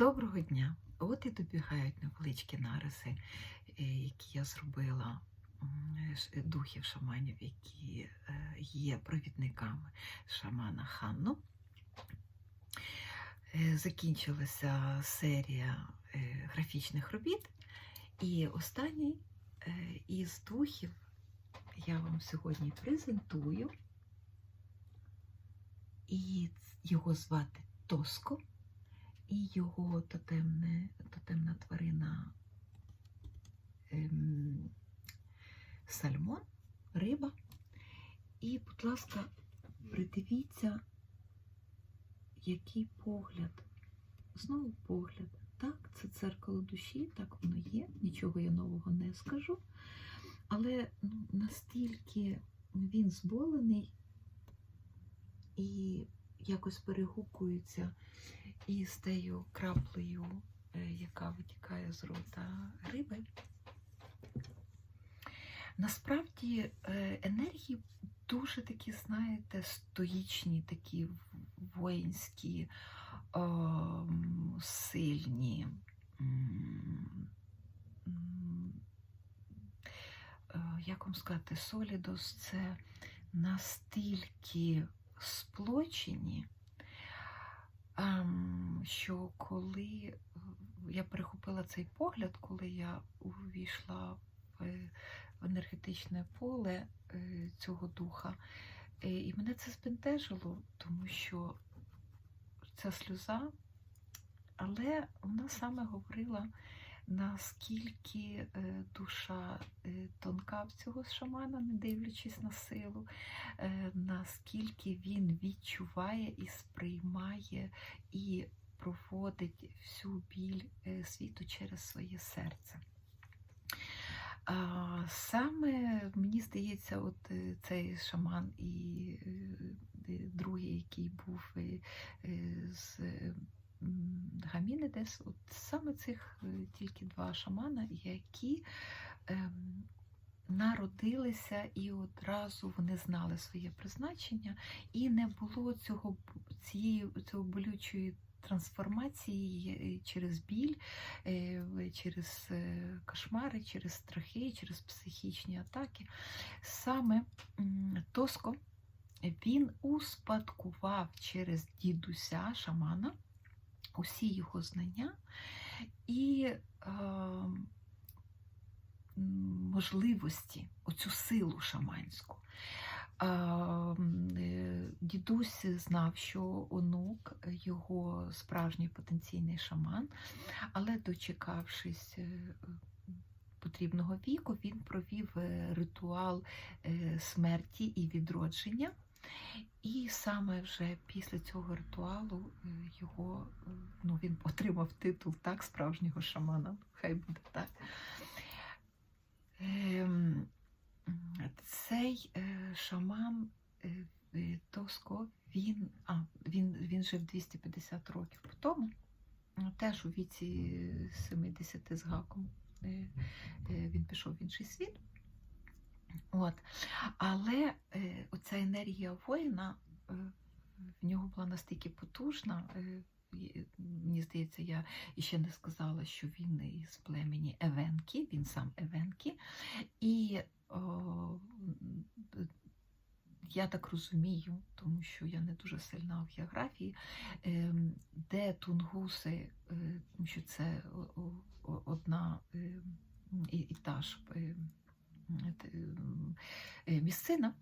Доброго дня! От і добігають невеличкі нариси, е, які я зробила духів шаманів, які е, є провідниками шамана Ханну. Е, Закінчилася серія е, графічних робіт, і останній е, із духів я вам сьогодні презентую. І його звати Тоско і його тотемне, тотемна тварина ем, сальмон, риба. І, будь ласка, придивіться, який погляд. Знову погляд. Так, це дзеркало душі, так воно є, нічого я нового не скажу. Але ну, настільки він зболений і якось перегукується із тею краплею, е, яка витікає з рота риби. Насправді е, енергії дуже такі, знаєте, стоїчні, такі воїнські, ем, сильні. е, Як вам сказати, Солідос це настільки сплочені, що коли е, я перехопила цей погляд, коли я увійшла в, в енергетичне поле е, цього духа, е, і мене це збентежило, тому що ця сльоза, але вона саме говорила, наскільки е, душа е, тонка в цього шамана, не дивлячись на силу, е, наскільки він відчуває і сприймає і проводить всю біль світу через своє серце. Саме мені здається, от цей шаман і другий, який був з Гамінедес, от саме цих е, тільки два шамана, які ем, народилися і одразу вони знали своє призначення, і не було цього цієї цього болючої трансформації е, через біль, е, через кошмари, через страхи, через психічні атаки. Саме Тоско він успадкував через дідуся шамана усі його знання і е, можливості, оцю силу шаманську. Е, Дідусь знав, що онук його справжній потенційний шаман, але дочекавшись е, потрібного віку, він провів е, ритуал е, смерті і відродження. І саме вже після цього ритуалу е, його е, ну, він отримав титул так справжнього шамана. Хай буде так. Ем, Цей е, шаман Тоско, він, а, він, він жив 250 років по тому, теж у віці 70 з гаком він пішов в інший світ. От. Але е, оця енергія воїна е, в нього була настільки потужна. Е, мені здається, я ще не сказала, що він із племені Евенкі, він сам Евенкі. І о, я так розумію, тому що я не дуже сильна в географії, ем, де тунгуси, е, тому що це одна е, і, та ж е, те, м, е, місцина.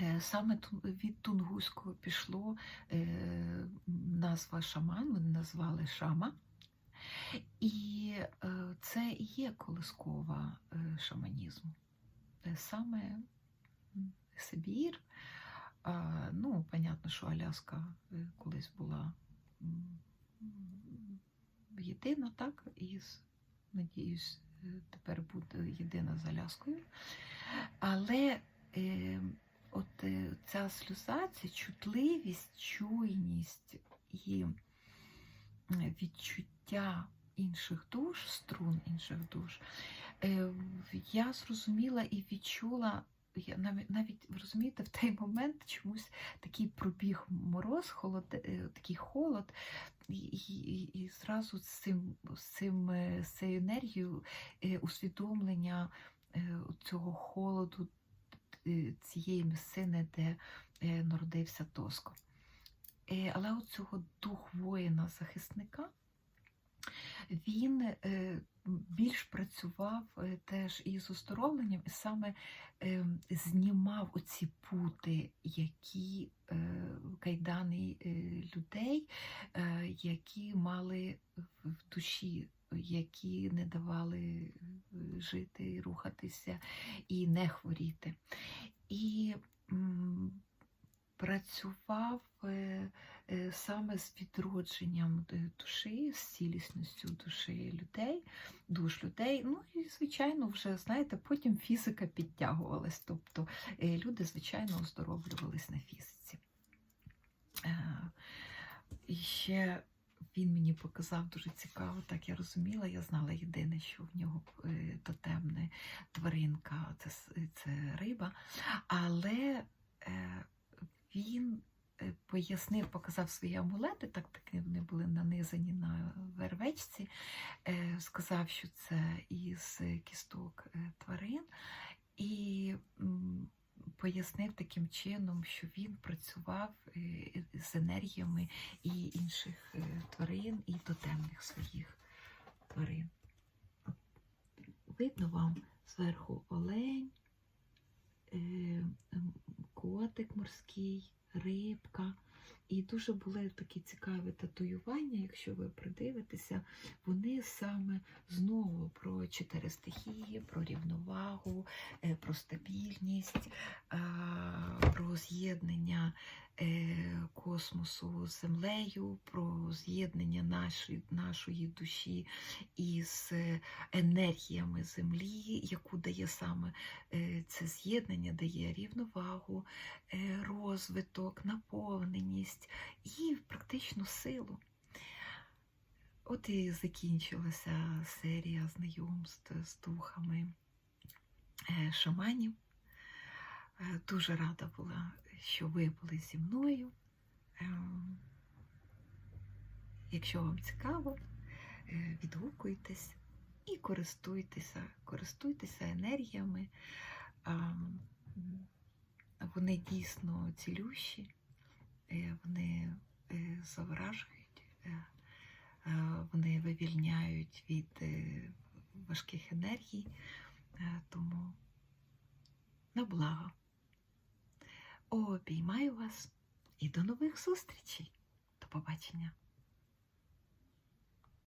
Е, Саме від тунгуського пішло е, назва шаман, вони назвали шама. І е, це і є колискова е, шаманізму. Е, Саме Сибір, ну, понятно, що Аляска е, колись була єдина, так, і надіюсь, е, тепер буде єдина з Аляскою. Але е, от е, ця сльоза, ця чутливість, чуйність і відчуття інших душ, струн інших душ, е, я зрозуміла і відчула. Я навіть, навіть розумієте, в той момент чомусь такий пробіг мороз, холод, е, такий холод, і, і, і зразу з цим, з цим е, з цією енергією е, усвідомлення е, цього холоду цієї місцини, де народився Тоско. Але от цього дух воїна-захисника він більш працював е, теж із оздоровленням, і саме е, знімав оці пути, які е, кайдани е, людей, які мали в душі, які не давали жити, рухатися і не хворіти. І працював е, е, саме з відродженням душі, з цілісністю душі людей, душ людей. Ну і, звичайно, вже знаєте, потім фізика підтягувалась. Тобто е, люди, звичайно, оздоровлювались на фізиці. І ще він мені показав дуже цікаво, так я розуміла. Я знала єдине, що в нього тотемне тваринка, це, це риба. Але він е, пояснив, показав свої амулети, так таки вони були нанизані на вервечці, е, сказав, що це із кісток е, тварин, і пояснив таким чином, що він працював з енергіями і інших тварин, і тотемних своїх тварин. Видно вам зверху олень, котик морський, рибка. І дуже були такі цікаві татуювання, якщо ви придивитеся, вони саме знову про чотири стихії, про рівновагу, е, про стабільність, е, про з'єднання е, космосу з землею, про з'єднання нашої, нашої душі із е, енергіями землі, яку дає саме е, це з'єднання, дає рівновагу, е, розвиток, наповненість і практично силу. От і закінчилася серія знайомств з духами е, шаманів. Е, Дуже рада була, що ви були зі мною. Ем, Якщо вам цікаво, е, відгукуйтесь і користуйтеся, користуйтеся енергіями. Вони дійсно цілющі, е, вони е, заворажують, е, е, вони вивільняють від е, важких енергій, Е, тому на благо. Обіймаю вас і до нових зустрічей. До побачення.